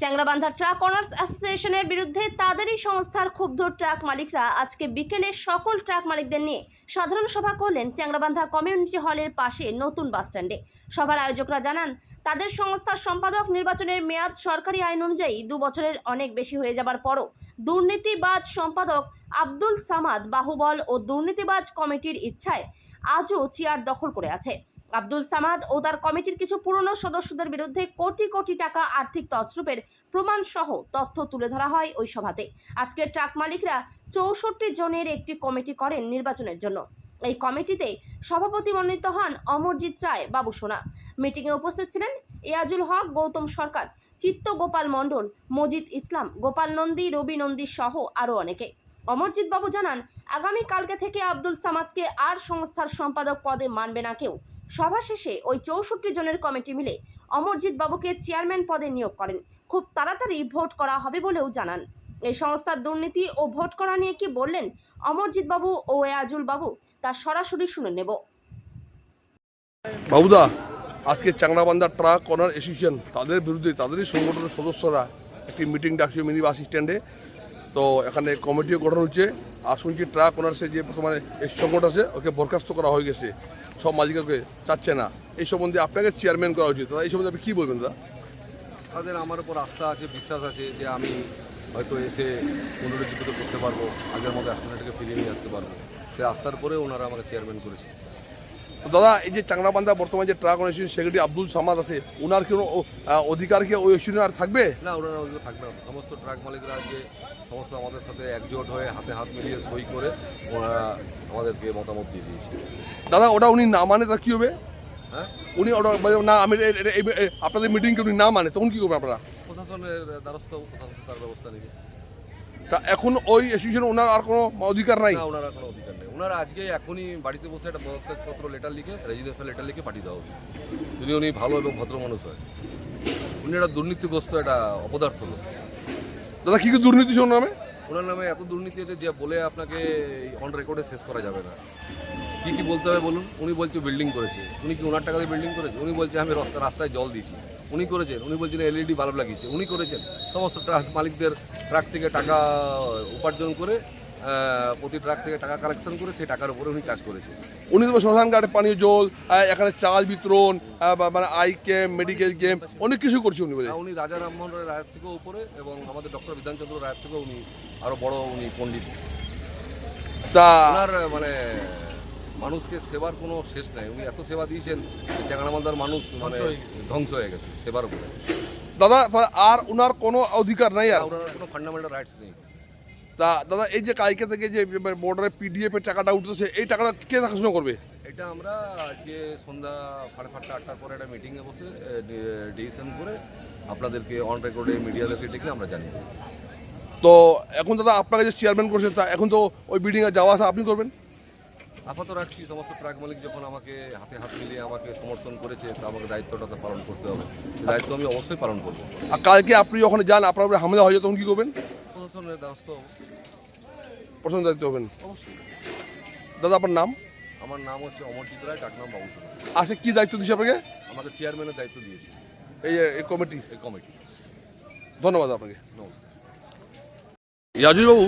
Changrabandha truck honours অ্যাসোসিয়েশনের বিরুদ্ধে তাদেরই সংস্থার ক্ষুব্ধ ট্রাক মালিকরা আজকে বিকেলে সকল ট্রাক মালিকদের নিয়ে সাধারণ সভা করলেন চ্যাংরাবান্ধা কমিউনিটি হলের পাশে নতুন বাসস্ট্যান্ডে সভার আয়োজকরা জানান, তাদের সংস্থার সম্পাদক নির্বাচনের মেয়াদ সরকারি আইন অনুযায়ী দু বছরের অনেক বেশি হয়ে যাবার পরও দুর্নীতিবাজ সম্পাদক আব্দুল সামাদ বাহুবল ও দুর্নীতিবাজ কমিটির ইচ্ছায় আজও চেয়ার দখল করে আছে। আব্দুল সামাদ ও তার কমিটির কিছু পুরনো সদস্যদের বিরুদ্ধে কোটি কোটি টাকা আর্থিক তছরূপের প্রমাণ সহ তথ্য তুলে ধরা হয় ওই সভাতে। আজকের ট্রাক মালিকরা চৌষট্টি জনের একটি কমিটি করেন নির্বাচনের জন্য। এই কমিটিতে সভাপতি মনোনীত হন অমরজিৎ রায়, বাবু সোনা। মিটিংয়ে উপস্থিত ছিলেন এয়াজুল হক, গৌতম সরকার, চিত্ত গোপাল মণ্ডল, মজিদ ইসলাম, গোপাল নন্দী, রবি নন্দী সহ আরও অনেকে। অমরজিৎ বাবু জানান আগামী কালকে থেকে আব্দুল সামাদকে আর সংস্থার সম্পাদক পদে মানবে না কেউ। সভা শেষে ওই চৌষট্টি জনের কমিটি মিলে অমরজিৎ বাবুকে চেয়ারম্যান পদে নিয়োগ করেন। খুব তাড়াতাড়ি ভোট করা হবে বলেও জানান। এই সংস্থার দুর্নীতি ও ভোট করা নিয়ে কি বললেন অমরজিৎ বাবু ও এয়াজুল বাবু, তা সরাসরি শুনে নেব। বাবুদা, আজকে চাংড়াবান্ধা ট্রাক অনার অ্যাসোসিয়েশন তাদের বিরুদ্ধে তাদেরই সংগঠনের সদস্যরা একটি মিটিং ডাকছে মিনি বাস স্ট্যান্ডে তো এখানে কমিটিও গঠন হচ্ছে আর শুনছি ট্রাক ওনার্সের যে বর্তমানে এই সংগঠন আছে, ওকে বরখাস্ত করা হয়ে গেছে। সব মালিককে চাচ্ছে না। এই সম্বন্ধে আপনাকে চেয়ারম্যান করা উচিত। দাদা, এই সম্বন্ধে আপনি কী বলবেন, দাদা? তাদের আমার উপর আস্থা আছে, বিশ্বাস আছে যে আমি হয়তো এসে পুনরুজ্জীবিত করতে পারব, আগের মতো অ্যাস্ট্রোনেটকে ফিরিয়ে নিয়ে আসতে পারব। সে আস্থার পরে ওনারা আমাকে চেয়ারম্যান করেছে। তো দাদা এই যে চাংড়াবান্ধা বর্তমানে যে truck owner secretary Abdul Samad আছে ওনার কোনো অধিকার কি ওই অ্যাসোসিয়েশনে আর থাকবে? না ওনারা ওগুলো থাকবে না। সমস্ত ট্রাক মালিকরা যে সমস্ত আমাদের সাথে একজোট হয়ে হাতে হাত মিলিয়ে সই করে ওনারা আমাদেরকে মতামত দিয়ে দিয়েছে। দাদা ওটা উনি না মানে তা কী হবে? হ্যাঁ? উনি ওটা বলে, না আমি আপনাদের মিটিংকে উনি না মানে তখন কী করবেন আপনারা? প্রশাসনের দ্বারস্থ প্রশাসন তার ব্যবস্থা নেবে। তা এখন ওই অ্যাসোসিয়েশন ওনার আর কোনো অধিকার নাই? ওনার কোনো অধিকার নেই। ওনারা আজকে এখনই বাড়িতে বসে একটা পদত্যাগপত্র লেটার লিখে রেজিডেন্সিয়াল লেটার লিখে পাঠিয়ে দেওয়া উচিত যদি উনি ভালো এবং ভদ্র মানুষ হয়। উনি একটা দুর্নীতিগ্রস্ত একটা অপদার্থ লোক। দাদা কী কী দুর্নীতি শোন নামে? ওনার নামে এত দুর্নীতি আছে যে বলে আপনাকে অন রেকর্ডে শেষ করা যাবে না। কি কি বলতে হবে বলুন? উনি বলছে বিল্ডিং করেছে। উনি কি ওনার টাকা দিয়ে বিল্ডিং করেছে? উনি বলছে আমি রাস্তা রাস্তায় জল দিয়েছি। উনি করেছেন। উনি বলছেন এলইডি বাল্ব লাগিয়েছে। উনি করেছেন। সমস্ত ট্রাক মালিকদের ট্রাক থেকে টাকা উপার্জন করে প্রতি ট্রাক থেকে টাকা কালেকশন করে সেই টাকার উপরে উনি কাজ করেছে উনি তো শ্মশান ঘাটে পানীয় জল এখানে চাল বিতরণ বা- মানে আই ক্যাম্প মেডিকেল ক্যাম্প অনেক কিছু করছে উনি বলে। উনি রাজা রামমোহন রায়ের থেকেও উপরে এবং আমাদের ডক্টর বিধানচন্দ্র রায়ের থেকেও উনি আরও বড় উনি পণ্ডিত। তা ওনার মানে মানুষকে সেবার কোনো শেষ নাই। উনি এত সেবা দিয়েছেন যে চ্যাংড়ামালদার মানুষ মানে ধ্বংস হয়ে গেছে। সেবার উপরে। দাদা আর ওনার কোনো অধিকার নাই আর? আর ওনার কোনো ফান্ডামেন্টাল রাইটস নেই। তা দাদা এই যে কালকে থেকে যে বর্ডারে পিডিএফ এর টাকাটা উঠতেছে এই টাকাটা কে দেখাশোনা করবে? এটা আমরা আজকে সন্ধ্যা সাড়ে সাতটা আটটার পরে একটা মিটিংয়ে বসে ডিসিশন করে আপনাদেরকে অন রেকর্ডে মিডিয়াদেরকে ডেকে আমরা জানিয়ে তো এখন দাদা আপনাকে যে চেয়ারম্যান করছে তা এখন তো ওই বিল্ডিংয়ে যাওয়া আসা আপনি করবেন? আপাতত রাখছি সমস্ত ট্রাক মালিক যখন আমাকে হাতে হাত মিলিয়ে আমাকে সমর্থন করেছে তা আমাকে দায়িত্বটা তো পালন করতে হবে। দায়িত্ব আমি অবশ্যই পালন করব। আর কালকে আপনি যখন যান আপনার উপরে হামলা হয়ে যায় তখন কী করবেন? প্রশাসনের দ্বারস্থ হব। প্রশাসন দায়িত্ব হবেন? অবশ্যই। দাদা আপনার নাম? আমার নাম হচ্ছে অমরজিৎ রায় ডাকনাম বাবু সোনা। আসে কি দায়িত্ব দিচ্ছে আপনাকে? আমাকে চেয়ারম্যানের দায়িত্ব দিয়েছে। এই এই কমিটি? এই কমিটি। ধন্যবাদ আপনাকে। নমস্কার। ইয়াজুবাবু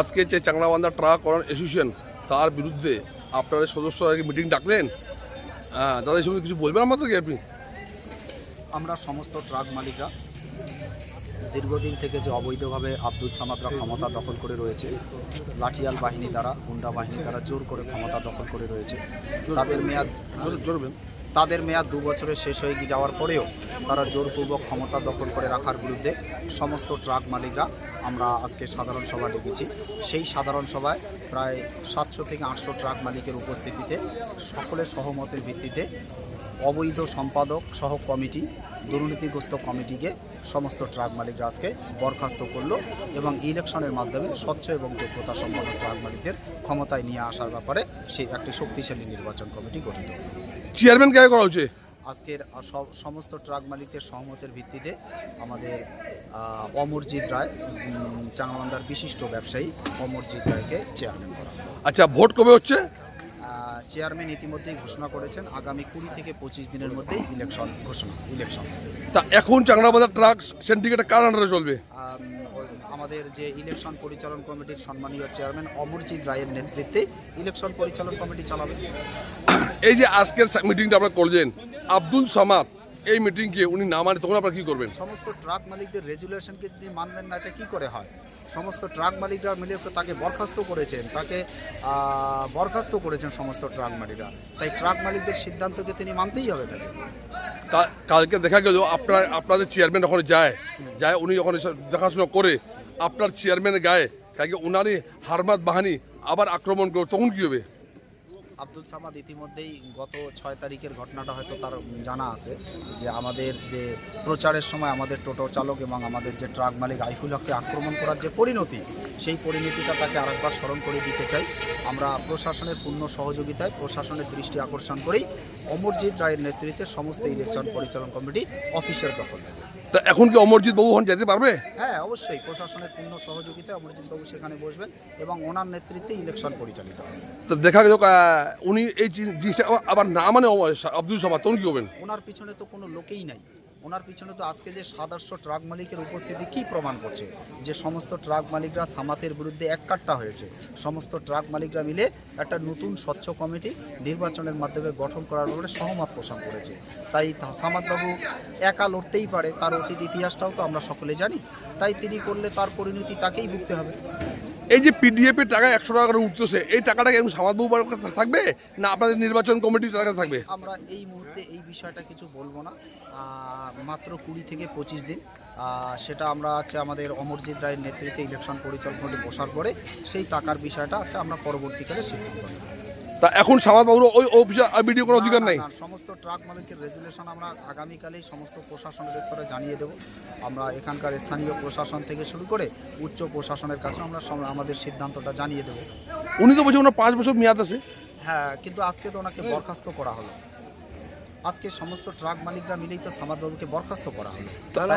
আজকে যে চাংলাবান্ধা ট্রাক অনার অ্যাসোসিয়েশন তার বিরুদ্ধে আপনারা সদস্যরা মিটিং ডাকলেন। হ্যাঁ দাদা এই সম্বন্ধে কিছু বলবেন আমাদেরকে আপনি? আমরা সমস্ত ট্রাক মালিকরা দীর্ঘদিন থেকে যে অবৈধভাবে আব্দুল সামাদরা ক্ষমতা দখল করে রয়েছে, লাঠিয়াল বাহিনী দ্বারা, গুন্ডা বাহিনী দ্বারা জোর করে ক্ষমতা দখল করে রয়েছে। তাদের মেয়াদ তাদের মেয়াদ দু বছরের শেষ হয়ে গিয়ে যাওয়ার পরেও তারা জোরপূর্বক ক্ষমতা দখল করে রাখার বিরুদ্ধে সমস্ত ট্রাক মালিকরা আমরা আজকে সাধারণ সভা ডেকেছি। সেই সাধারণ সভায় প্রায় সাতশো থেকে আটশো ট্রাক মালিকের উপস্থিতিতে সকলের সহমতের ভিত্তিতে অবৈধ সম্পাদক সহ কমিটি দুর্নীতিগ্রস্ত কমিটিকে সমস্ত ট্রাক মালিকরা আজকে বরখাস্ত করল এবং ইলেকশনের মাধ্যমে স্বচ্ছ এবং যোগ্যতা সম্পন্ন ট্রাক মালিকদের ক্ষমতায় নিয়ে আসার ব্যাপারে সেই একটি শক্তিশালী নির্বাচন কমিটি গঠিত। চেয়ারম্যান কে করা হচ্ছে আজকের সমস্ত ট্রাক মালিকের সহমতের ভিত্তিতে আমাদের অমরজিৎ রায় উম, বিশিষ্ট ব্যবসায়ী অমরজিৎ রায়কে চেয়ারম্যান করা। আচ্ছা ভোট কবে হচ্ছে? চেয়ারম্যান ইতিমধ্যেই ঘোষণা করেছেন আগামী কুড়ি থেকে পঁচিশ দিনের মধ্যেই ইলেকশন ঘোষণা ইলেকশন তা এখন চাংরাবান্ধার ট্রাক সিন্ডিকেটটা কার আন্ডারে চলবে? আমাদের যে ইলেকশন পরিচালন কমিটির সম্মানীয় চেয়ারম্যান অমরজিৎ রায়ের নেতৃত্বে ইলেকশন পরিচালন কমিটি চালাবে। এই যে আজকের মিটিংটা আপনারা করলেন আব্দুল সামাদ এই মিটিংকে উনি না মানে তখন আপনারা কি করবেন? সমস্ত ট্রাক মালিকদের রেজুলেশনকে যদি মানবেন না এটা কী করে হয়? সমস্ত ট্রাক মালিকরা মিলে তাকে বরখাস্ত করেছেন, তাকে বরখাস্ত করেছেন সমস্ত ট্রাক মালিকরা। তাই ট্রাক মালিকদের সিদ্ধান্তকে তিনি মানতেই হবে তাকে। কালকে দেখা গেল আপনার, আপনাদের চেয়ারম্যান ওখানে যায় যায় উনি যখন দেখাশোনা করে, আপনার চেয়ারম্যানের গায়ে কাকে উনারই হারমাত বাহানি আবার আক্রমণ করে, তখন কী হবে? আব্দুল সামাদ ইতিমধ্যেই গত ছয় তারিখের ঘটনাটা হয়তো তার জানা আছে, যে আমাদের যে প্রচারের সময় আমাদের টোটো চালক এবং আমাদের যে ট্রাক মালিক আইফুল হককে আক্রমণ করার যে পরিণতি, সেই পরিণতিটা তাকে আরেকবার স্মরণ করে দিতে চাই। আমরা প্রশাসনের পূর্ণ সহযোগিতায় প্রশাসনের দৃষ্টি আকর্ষণ করেই অমরজিৎ রায়ের নেতৃত্বে সমস্ত ইলেকশন পরিচালন কমিটি অফিসের দখল নেবে। তা এখন কি অমরজিৎ বাবু হন যেতে পারবে? হ্যাঁ অবশ্যই। প্রশাসনের পূর্ণ সহযোগিতায় অমরজিৎ বাবু সেখানে বসবেন এবং ওনার নেতৃত্বে ইলেকশন পরিচালিত হবে। তো দেখা গেল উনি এই জিনিসটা আবার- না মানে আব্দুল সামাদ তখন কি হবেন? ওনার পিছনে তো কোনো লোকেই নাই। ওনার পিছনে তো আজকে যে সাতাশশো ট্রাক মালিকের উপস্থিতি কি প্রমাণ করছে? যে সমস্ত ট্রাক মালিকরা সামাতের বিরুদ্ধে এককাট্টা হয়েছে। সমস্ত ট্রাক মালিকরা মিলে একটা নতুন স্বচ্ছ কমিটি নির্বাচনের মাধ্যমে গঠন করার ব্যাপারে সহমত পোষণ করেছে। তাই সামাদবাবু একা লড়তেই পারে, তার অতীত ইতিহাসটাও তো আমরা সকলে জানি। তাই তিনি করলে তার পরিণতি তাকেই ভুগতে হবে। এই যে পিডিএফ এর টাকা একশো টাকা করে উঠতেছে, এই টাকাটা কি সামাদ বাবু বাড়ির কাছে থাকবে, না আপনাদের নির্বাচন কমিটির টাকা থাকবে? আমরা এই মুহূর্তে এই বিষয়টা কিছু বলব না। মাত্র কুড়ি থেকে পঁচিশ দিন। সেটা আমরা হচ্ছে আমাদের অমরজিৎ রায়ের নেতৃত্বে ইলেকশন পরিচালনাটি বসার পরে সেই টাকার বিষয়টা হচ্ছে আমরা পরবর্তীকালে সিদ্ধান্ত নেব। তা এখন সামাদ বাবুর ওই অফিসে ভিডিও করার অধিকার নাই? সমস্ত ট্রাক মালিকের রেজুলেশন আমরা আগামীকালেই সমস্ত প্রশাসনের স্তরে জানিয়ে দেব। আমরা এখানকার স্থানীয় প্রশাসন থেকে শুরু করে উচ্চ প্রশাসনের কাছে আমরা আমাদের সিদ্ধান্তটা জানিয়ে দেব। উনি তো বলছে ওনার পাঁচ বছর মেয়াদ আছে। হ্যাঁ কিন্তু আজকে তো ওনাকে বরখাস্ত করা হলো। আজকে সমস্ত ট্রাক মালিকরা মিলেই তো সামাদবাবুকে বরখাস্ত করা হলো। তাহলে